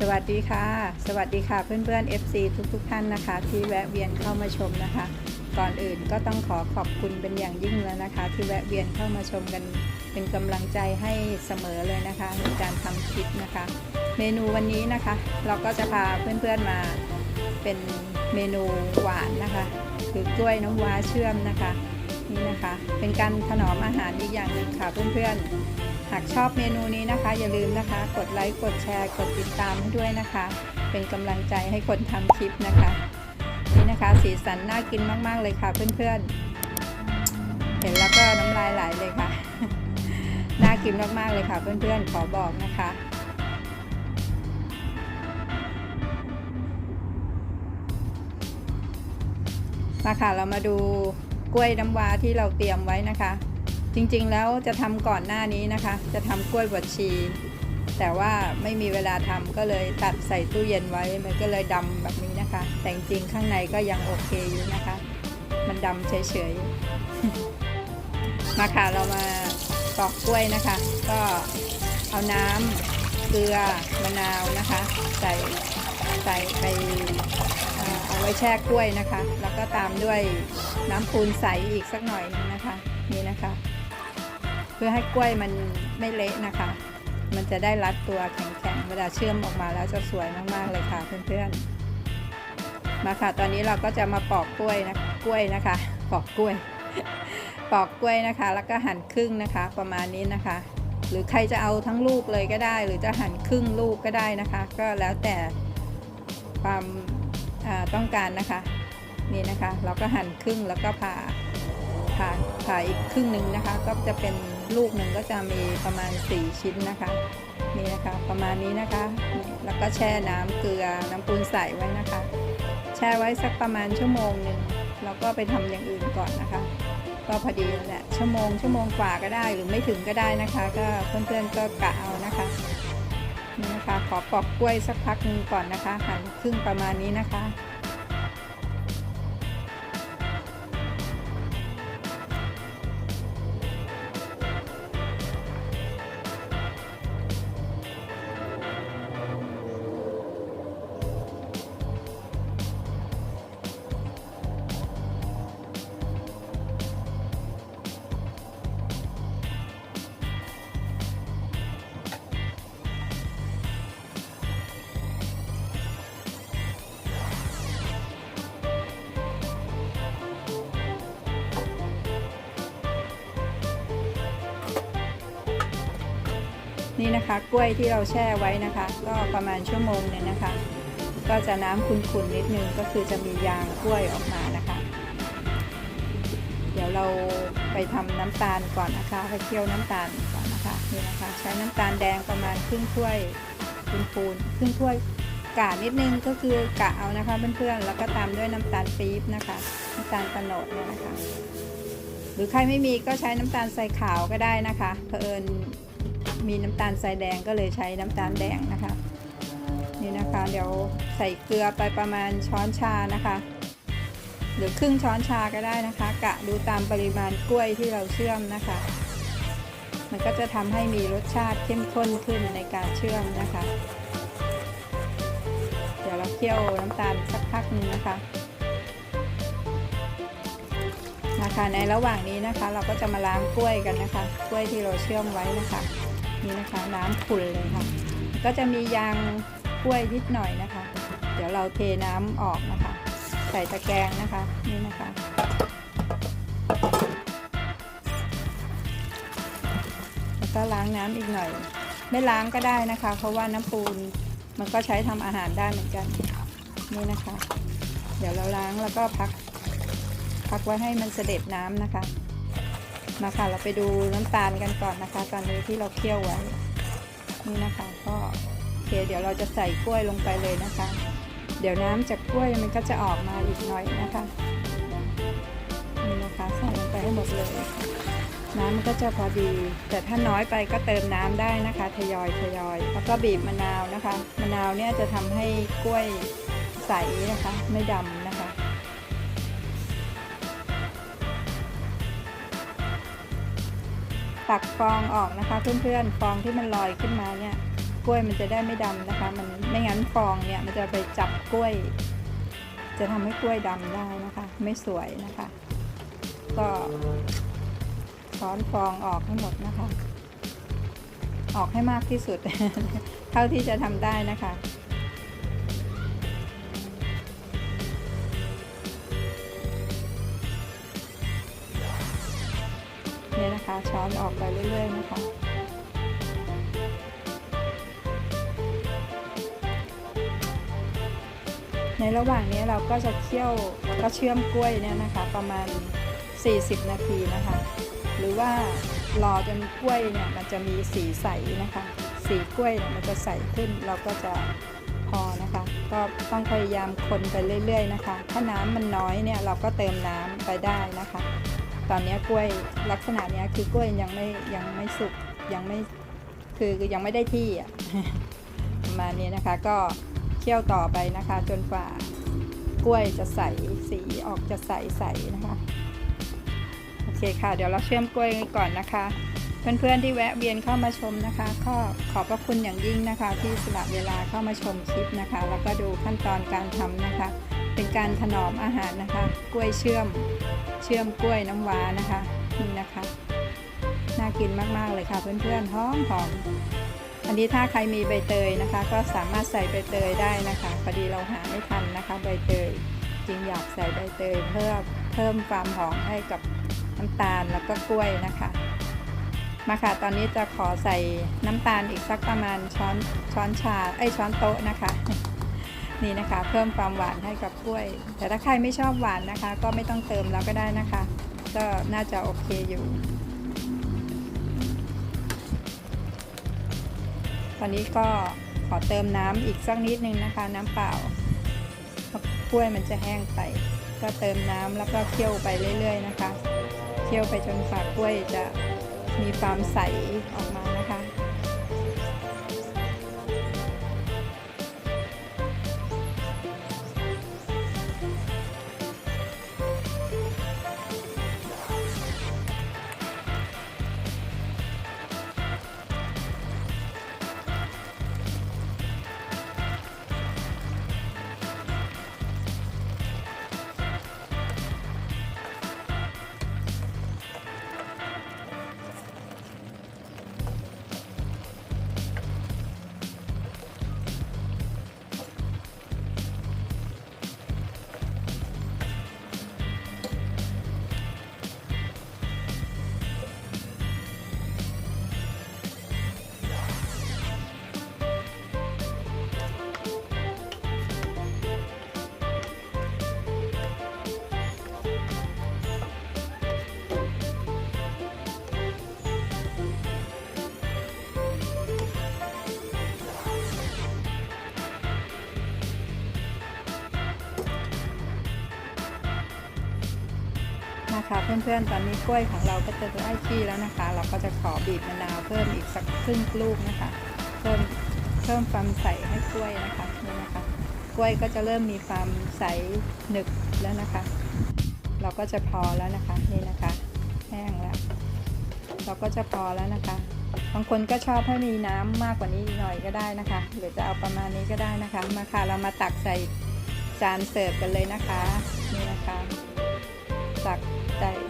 สวัสดีค่ะ สวัสดีค่ะเพื่อนๆ FC ทุกๆทท่านนะคะ ที่แวะเวียนเข้ามาชมนะคะ ก่อนอื่นก็ต้องขอขอบคุณเป็นอย่างยิ่งแล้วนะคะ ที่แวะเวียนเข้ามาชมกัน เป็นกำลังใจให้เสมอเลยนะคะในการทำคลิปนะคะ เมนูวันนี้นะคะ เราก็จะพาเพื่อนๆมาเป็นเมนูหวานนะคะ คือกล้วยน้ำว้าเชื่อมนะคะนี่นะคะ เป็นการถนอมอาหารอีกอย่างหนึ่งค่ะเพื่อนๆากชอบเมนูนี้นะคะ อย่าลืมนะคะ กดไลค์ กดแชร์ กดติดตามให้ด้วยนะคะ เป็นกำลังใจให้คนทำคลิปนะคะ นี่นะคะสีสันน่ากินมาก ๆ เลยค่ะเพื่อนๆ เห็นแล้วก็น้ำลายไหลเลยค่ะ น่ากินมาก ๆ เลยค่ะเพื่อนๆ ขอบอกนะคะมาค่ะเรามาดูกล้วยน้ำว้าที่เราเตรียมไว้นะคะ จริงๆแล้วจะทำก่อนหน้านี้นะคะ จะทำกล้วยบดชี แต่ว่าไม่มีเวลาทำก็เลยตัดใส่ตู้เย็นไว้ มันก็เลยดำแบบนี้นะคะ แต่จริงข้างในก็ยังโอเคอยู่นะคะ มันดำเฉยๆ มาค่ะเรามาปอกกล้วยนะคะ ก็เอาน้ำเกลือมะนาวนะคะ ใส่ใส่ไปเอ่อเอาไว้แช่กล้วยนะคะ แล้วก็ตามด้วยน้ำปูนใสอีกสักหน่อยนึงนะคะ นี่นะคะ เพื่อให้กล้วยมันไม่เละนะคะ มันจะได้รัดตัวแข็งๆ เวลาเชื่อมออกมาแล้วจะสวยมากๆเลยค่ะเพื่อนๆ มาค่ะ ตอนนี้เราก็จะมาปอกกล้วยนะ กล้วยนะคะ ปอกกล้วย ปอกกล้วยนะคะ แล้วก็หั่นครึ่งนะคะ ประมาณนี้นะคะ หรือใครจะเอาทั้งลูกเลยก็ได้ หรือจะหั่นครึ่งลูกก็ได้นะคะ ก็แล้วแต่ความต้องการนะคะ นี่นะคะ เราก็หั่นครึ่งแล้วก็ผ่า ผ่าผ่าอีกครึ่งหนึ่งนะคะ ก็จะเป็นลูกหนึ่งก็จะมีประมาณ 4 ชิ้นนะคะนี่นะคะประมาณนี้นะคะ แล้วก็แช่น้ำเกลือน้ำปูนใส่ไว้นะคะ แช่ไว้สักประมาณชั่วโมงหนึ่งแล้วก็ไปทำอย่างอื่นก่อนนะคะ ก็พอดีแหละชั่วโมงชั่วโมงกว่าก็ได้หรือไม่ถึงก็ได้นะคะ ก็เพื่อนๆก็กะเอานะคะนี่นะคะ ขอปอกกล้วยสักพักหนึ่งก่อนนะคะหั่นครึ่งประมาณนี้นะคะ นี่นะคะ กล้วยที่เราแช่ไว้นะคะ ก็ประมาณชั่วโมงหนึงนะคะ ก็จะน้ำขุ่นๆนิดนึงก็คือจะมียางกล้วยออกมานะคะ เดี๋ยวเราไปทำน้ำตาลก่อนนะคะไปเคี่ยวน้ำตาลก่อนนะคะนี่นะคะ ใช้น้ำตาลแดงประมาณครึ่งถ้วยปูนๆครึ่งถ้วยกะนิดนึงก็คือกะเอานะคะเพื่อนๆแล้วก็ตามด้วยน้ำตาลปี๊บนะคะน้ำตาลตะโนดเนี่ยนะคะ หรือใครไม่มีก็ใช้น้ำตาลทรายขาวก็ได้นะคะเผอิญ มีน้ำตาลทรายแดงก็เลยใช้น้ำตาลแดงนะคะ นี่นะคะเดี๋ยวใส่เกลือไปประมาณช้อนชานะคะ หรือครึ่งช้อนชาก็ได้นะคะ กะดูตามปริมาณกล้วยที่เราเชื่อมนะคะ มันก็จะทำให้มีรสชาติเข้มข้นขึ้นในการเชื่อมนะคะ เดี๋ยวเราเคี่ยวน้ำตาลสักพักหนึงนะคะนะคะในระหว่างนี้นะคะเราก็จะมาล้างกล้วยกันนะคะ กล้วยที่เราเชื่อมไว้นะคะ นี่นะคะ น้ำขุ่นเลยค่ะ ก็จะมียางกล้วยนิดหน่อยนะคะ เดี๋ยวเราเทน้ำออกนะคะ ใส่ตะแกรงนะคะนี่นะคะแล้วก็ล้างน้ำอีกหน่อย ไม่ล้างก็ได้นะคะ เพราะว่าน้ำปูนมันก็ใช้ทำอาหารได้เหมือนกันนี่นะคะ เดี๋ยวเราล้างแล้วก็พักพักไว้ให้มันเสด็จน้ำนะคะ มาค่ะ เราไปดูน้ำตาลกันก่อนนะคะ ตอนนี้ที่เราเคี่ยวไว้ นี่นะคะก็โอเคเดี๋ยวเราจะใส่กล้วยลงไปเลยนะคะ เดี๋ยวน้ำจากกล้วยมันก็จะออกมาอีกหน่อยนะคะนี่นะคะใส่ลงไปให้หมดเลย น้ำมันก็จะพอดี แต่ถ้าน้อยไปก็เติมน้ำได้นะคะทยอยทยอยแล้วก็บีบมะนาวนะคะ มะนาวเนี่ยจะทำให้กล้วยใสนะคะ ไม่ดำ ตักฟองออกนะคะ เพื่อนๆฟองที่มันลอยขึ้นมาเนี่ยกล้วยมันจะได้ไม่ดำนะคะ มันไม่งั้นฟองเนี่ยมันจะไปจับกล้วย จะทำให้กล้วยดำได้นะคะ ไม่สวยนะคะ ก็ช้อนฟองออกให้หมดนะคะ ออกให้มากที่สุด เท่าที่จะทำได้นะคะ ช้อนออกไปเรื่อยๆนะคะในระหว่างนี้เราก็จะเคี่ยวแล้วก็เชื่อมกล้วยเนี่ยนะคะ ประมาณ 40 นาทีนะคะ หรือว่ารอจนกล้วยเนี่ยมันจะมีสีใสนะคะ สีกล้วยเนี่ยมันจะใสขึ้นเราก็จะพอนะคะ ก็ต้องพยายามคนไปเรื่อย ๆ นะคะ ถ้าน้ำมันน้อยเนี่ยเราก็เติมน้ำไปได้นะคะ ตอนนี้กล้วยลักษณะเนี้ยคือกล้วยยังไม่ยังไม่สุกยังไม่คือยังไม่ได้ที่อะประมาณนี้นะคะก็เคี่ยวต่อไปนะคะ จนกว่ากล้วยจะใสสีออกจะใสใสนะคะโอเคค่ะ เดี๋ยวเราเชื่อมกล้วยกันก่อนนะคะ เพื่อนๆที่แวะเวียนเข้ามาชมนะคะก็ขอบพระคุณอย่างยิ่งนะคะ ที่สละเวลาเข้ามาชมคลิปนะคะ แล้วก็ดูขั้นตอนการทำนะคะ เป็นการถนอมอาหารนะคะ กล้วยเชื่อมเชื่อมกล้วยน้ำว้านะคะนี่นะคะน่ากินมากๆเลยค่ะ เพื่อนๆหอมหอมอันนี้ถ้าใครมีใบเตยนะคะ ก็สามารถใส่ใบเตยได้นะคะพอดีเราหาไม่ทันนะคะ ใบเตยจริงอยากใส่ใบเตยเพื่อเพิ่มความหอมให้กับน้ำตาลแล้วก็กล้วยนะคะ มาค่ะตอนนี้จะขอใส่น้ำตาลอีกสักประมาณช้อนช้อนชาไอช้อนโต๊ะนะคะ นี่นะคะ เพิ่มความหวานให้กับกล้วย แต่ถ้าใครไม่ชอบหวานนะคะ ก็ไม่ต้องเติมแล้วก็ได้นะคะ ก็น่าจะโอเคอยู่ ตอนนี้ก็ขอเติมน้ำอีกสักนิดนึงนะคะ น้ำเปล่าเพราะกล้วยมันจะแห้งไป ก็เติมน้ำแล้วก็เคี่ยวไปเรื่อย ๆ นะคะ เคี่ยวไปจนฝากกล้วยจะมีความใสออกมานะคะ นะคะเพื่อนๆตอนนี้กล้วยของเราก็จะได้ที่แล้วนะคะ เราก็จะขอบีบมะนาวเพิ่มอีกสักครึ่งลูกนะคะ เพิ่มเพิ่มความใสให้กล้วยนะคะนี่นะคะ กล้วยก็จะเริ่มมีความใสหนึบแล้วนะคะ เราก็จะพอแล้วนะคะนี่นะคะแห้งแล้วเราก็จะพอแล้วนะคะบางคนก็ชอบให้มีน้ำมากกว่านี้หน่อยก็ได้นะคะ หรือจะเอาประมาณนี้ก็ได้นะคะมาค่ะเรามาตักใส่จานเสิร์ฟกันเลยนะคะนี่นะคะตัก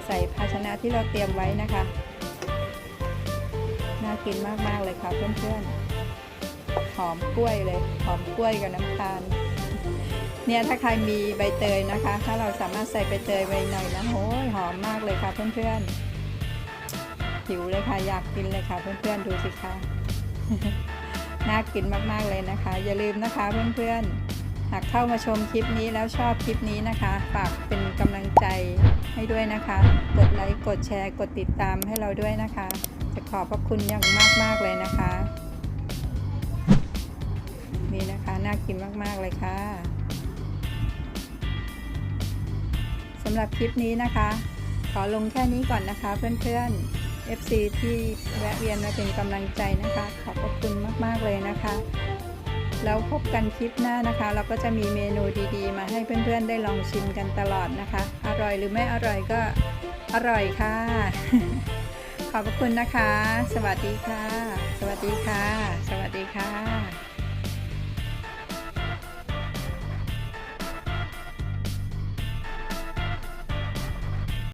ใส่ภาชนะที่เราเตรียมไว้นะคะ น่ากินมากๆเลยค่ะเพื่อนๆ หอมกล้วยเลย หอมกล้วยกับน้ำตาล เนี่ยถ้าใครมีใบเตยนะคะ ถ้าเราสามารถใส่ใบเตยไว้หน่อยนะโอ้ยหอมมากเลยค่ะเพื่อนๆ หิวเลยค่ะอยากกินเลยค่ะเพื่อนๆ ดูสิคะน่ากินมากๆเลยนะคะ อย่าลืมนะคะเพื่อนๆ หากเข้ามาชมคลิปนี้แล้วชอบคลิปนี้นะคะ ฝากเป็นกำลังใจให้ด้วยนะคะ กดไลค์ กดแชร์ กดติดตามให้เราด้วยนะคะ จะขอบพระคุณอย่างมาก ๆ เลยนะคะ นี่นะคะ น่ากินมาก ๆ เลยค่ะสำหรับคลิปนี้นะคะ ขอลงแค่นี้ก่อนนะคะ เพื่อนๆ FC ที่แวะเวียนมาเป็นกำลังใจนะคะ ขอบพระคุณมาก ๆ เลยนะคะ แล้วพบกันคลิปหน้านะคะ เราก็จะมีเมนูดีๆ มาให้เพื่อนๆได้ลองชิมกันตลอดนะคะ อร่อยหรือไม่อร่อยก็อร่อยค่ะ ขอบคุณนะคะ สวัสดีค่ะ สวัสดีค่ะ สวัสดีค่ะ